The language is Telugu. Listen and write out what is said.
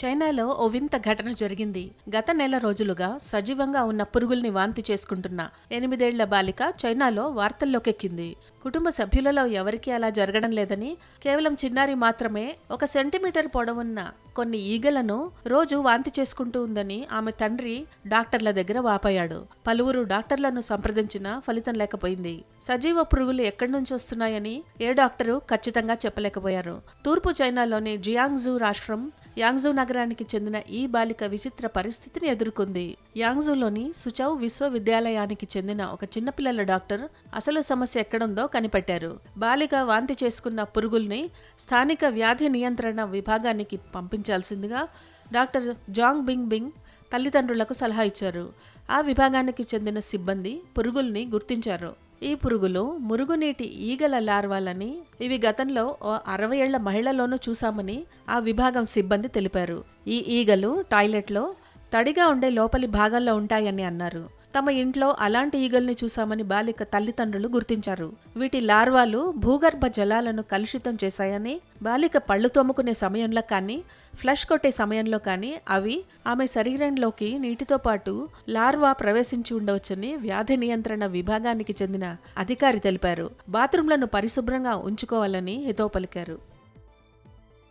చైనాలో ఓ వింత ఘటన జరిగింది. గత నెల రోజులుగా సజీవంగా ఉన్న పురుగుల్ని వాంతి చేసుకుంటున్న ఎనిమిదేళ్ళ బాలిక చైనాలో వార్తల్లోకెక్కింది. కుటుంబ సభ్యులలో ఎవరికీ అలా జరగడం లేదని కేవలం చిన్నారి మాత్రమే ఒక సెంటీమీటర్ పొడవున్న కొన్ని ఈగలను రోజు వాంతి చేసుకుంటూ ఉందని ఆమె తండ్రి డాక్టర్ల దగ్గర వాపోయాడు. పలువురు డాక్టర్లను సంప్రదించినా ఫలితం లేకపోయింది. సజీవ పురుగులు ఎక్కడి నుంచి వస్తున్నాయని ఏ డాక్టరు ఖచ్చితంగా చెప్పలేకపోయారు. తూర్పు చైనాలోని జియాంగ్జూ రాష్ట్రం యాంగ్జూ నగరానికి చెందిన ఈ బాలిక విచిత్ర పరిస్థితిని ఎదుర్కొంది. యాంగ్జూలోని సుచౌ విశ్వవిద్యాలయానికి చెందిన ఒక చిన్నపిల్లల డాక్టర్ అసలు సమస్య ఎక్కడుందో కనిపెట్టారు. బాలిక వాంతి చేసుకున్న పురుగుల్ని స్థానిక వ్యాధి నియంత్రణ విభాగానికి పంపించారు పంపించాల్సిందిగా డాక్టర్ జాంగ్ బింగ్ బింగ్ తల్లిదండ్రులకు సలహా ఇచ్చారు. ఆ విభాగానికి చెందిన సిబ్బంది పురుగుల్ని గుర్తించారు. ఈ పురుగులు మురుగునీటి ఈగల లార్వాలని ఇవి గతంలో ఓ అరవై ఏళ్ళ మహిళలోనూ చూశామని ఆ విభాగం సిబ్బంది తెలిపారు. ఈ ఈగలు టాయిలెట్లో తడిగా ఉండే లోపలి భాగాల్లో ఉంటాయని అన్నారు. తమ ఇంట్లో అలాంటి ఈగల్ని చూశామని బాలిక తల్లిదండ్రులు గుర్తించారు. వీటి లార్వాలు భూగర్భ జలాలను కలుషితం చేశాయని బాలిక పళ్ళు తోముకునే సమయంలో కానీ ఫ్లష్ కొట్టే సమయంలో కానీ అవి ఆమె శరీరంలోకి నీటితో పాటు లార్వా ప్రవేశించి ఉండవచ్చని వ్యాధి నియంత్రణ విభాగానికి చెందిన అధికారి తెలిపారు. బాత్రూంలను పరిశుభ్రంగా ఉంచుకోవాలని హితోపలికారు